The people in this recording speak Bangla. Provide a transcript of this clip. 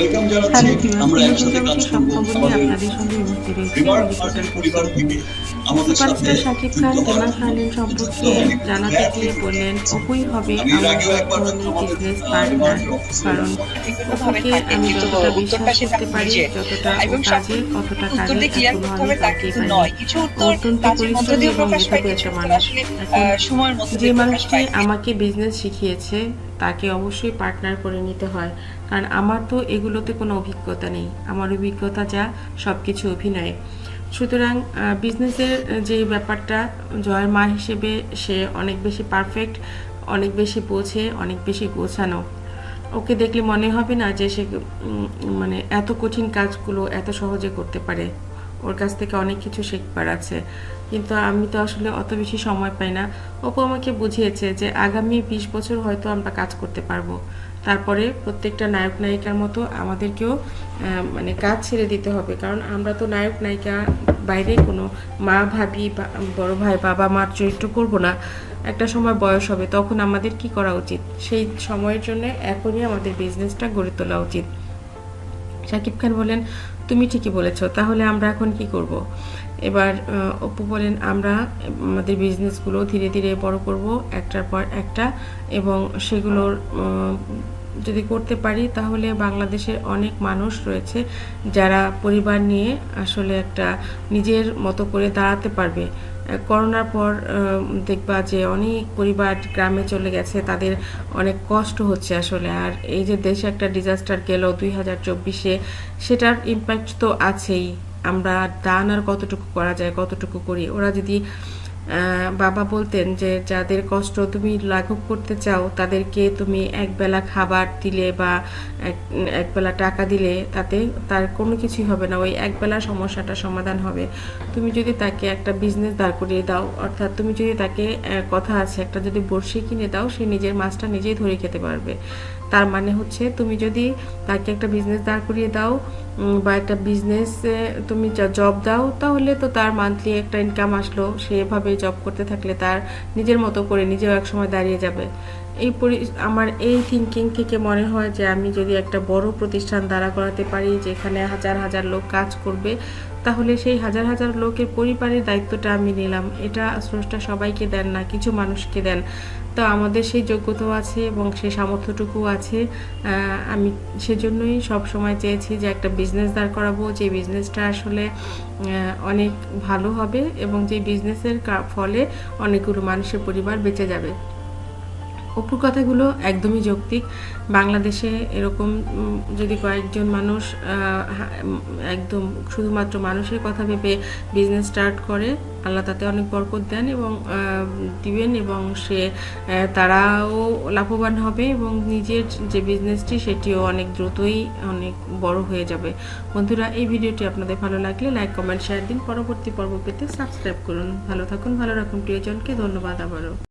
ওয়েলকাম জানাচ্ছি। আমরা একসাথে কাজ করব আমাদের আর্টের পরিবার থেকে আমাদের সাথে সুপারস্টার খান হেমা সম্পর্কে জানাতে গিয়ে বললেন অপুই হবে আমার বিজনেস পার্টনার কারণ অপুকে আমি যতটা উত্তরটা বিশ্বাস করতে পারি যতটা ও এবং সব কাজে অতটা কাজে দিয়ে ক্লিয়ার এখনও করতে আমি হবে তা তাকেই কিন্তু পাইনি নয় কিছু উত্তর অত্যন্ত পরিশ্রমী এবং মেধাবী একটা মানুষ। যে মানুষটি আমাকে বিজনেস শিখিয়েছে তাকে অবশ্যই পার্টনার করে নিতে হয়। কারণ আমার তো এগুলোতে কোনো অভিজ্ঞতা নেই। আমার অভিজ্ঞতা যা সব কিছু অভিনয়। সুতরাং বিজনেসের যে ব্যাপারটা জয়ের মা হিসেবে সে অনেক বেশি পারফেক্ট অনেক বেশি বোঝে, অনেক বেশি গোছানো। ওকে দেখলে মনে হবে না যে সে মানে এত কঠিন কাজগুলো এত সহজে করতে পারে। ওর কাছ থেকে অনেক কিছু শিখবার আছে। কিন্তু আমি তো আসলে অত বেশি সময় পাই না। অপু আমাকে বুঝিয়েছে যে আগামী বিশ বছর হয়তো আমরা কাজ করতে পারব। তারপরে প্রত্যেকটা নায়ক, নায়িকার মতো আমাদেরকেও মানে কাজ ছেড়ে দিতে হবে। কারণ আমরা তো নায়ক, নায়িকা বাইরে কোনো মা, ভাবি বা বড় ভাই, বাবা, মার চরিত্র করব না। একটা সময় বয়স হবে, তখন আমাদের কি করা উচিত? সেই সময়ের জন্য এখনই আমাদের বিজনেসটা গড়ে তোলা উচিত। শাকিব খান বলেন তুমি ঠিকই বলেছ, তাহলে আমরা এখন কি করব? এবার অপু বলেন, আমরা আমাদের বিজনেসগুলো ধীরে ধীরে বড় করব, একটার পর একটা, এবং সেগুলোর যদি করতে পারি, তাহলে বাংলাদেশের অনেক মানুষ রয়েছে যারা পরিবার নিয়ে আসলে একটা নিজের মতো করে দাঁড়াতে পারবে। করোনার পর দেখবা যে অনেক পরিবার গ্রামে চলে গেছে, তাদের অনেক কষ্ট হচ্ছে আসলে। আর এই যে দেশে একটা ডিজাস্টার গেল দুই হাজার চব্বিশে, সেটার ইম্প্যাক্ট তো আছেই। আমরা দান আর কতটুকু করা যায়, কতটুকু করি? ওরা যদি বাবা বলতেন যে, যাদের কষ্ট তুমি লাঘব করতে চাও, তাদেরকে তুমি একবেলা খাবার দিলে বা এক- একবেলা টাকা দিলে, তাতে তার কোনো কিছুই হবে না। ওই একবেলা সমস্যাটা সমাধান হবে। তুমি যদি তাকে একটা বিজনেস দাঁড় করিয়ে দাও, অর্থাৎ তুমি যদি তাকে কথা আছে, একটা যদি বড়শি কিনে দাও, সে নিজের মাছটা নিজেই ধরে খেতে পারবে। তার মানে হচ্ছে তুমি যদি তাকে একটা বিজনেস দাঁড় করিয়ে দাও বা একটা বিজনেস তুমি জব দাও, তাহলে তো তার মান্থলি একটা ইনকাম আসলো। সেভাবে জব করতে থাকলে তার নিজের মতো করে নিজেও একসময় দাঁড়িয়ে যাবে। এই পরি, আমার এই থিঙ্কিং থেকে মনে হয় যে আমি যদি একটা বড় প্রতিষ্ঠান দাঁড়া করাতে পারি, যেখানে হাজার হাজার লোক কাজ করবে তাহলে সেই হাজার হাজার লোকের পরিবারের দায়িত্বটা আমি নিলাম। এটা স্রষ্টা সবাইকে দেন না, কিছু মানুষকে দেন। তো আমাদের সেই যোগ্যতাও আছে এবং সেই সামর্থ্যটুকু আছে। আমি সেজন্যই সব সময় চেয়েছি যে একটা বিজনেস দাঁড় করাবো, যে বিজনেসটা আসলে অনেক ভালো হবে এবং যে বিজনেসের ফলে অনেকগুলো মানুষের পরিবার বেঁচে যাবে। অপুর কথাগুলো একদমই যৌক্তিক। বাংলাদেশে এরকম যদি কয়েকজন মানুষ একদম শুধুমাত্র মানুষের কথা ভেবে বিজনেস স্টার্ট করে, আল্লাহ তাতে অনেক বরকত দেন এবং দিবেন এবং সে তারাও লাভবান হবে এবং নিজের যে বিজনেসটি সেটিও অনেক দ্রুতই অনেক বড় হয়ে যাবে। বন্ধুরা, এই ভিডিওটি আপনাদের ভালো লাগলে লাইক কমেন্ট শেয়ার দিন। পরবর্তী পর্ব পেতে সাবস্ক্রাইব করুন। ভালো থাকুন, ভালো রাখুন, প্রিয়জনকে ধন্যবাদ আবারও।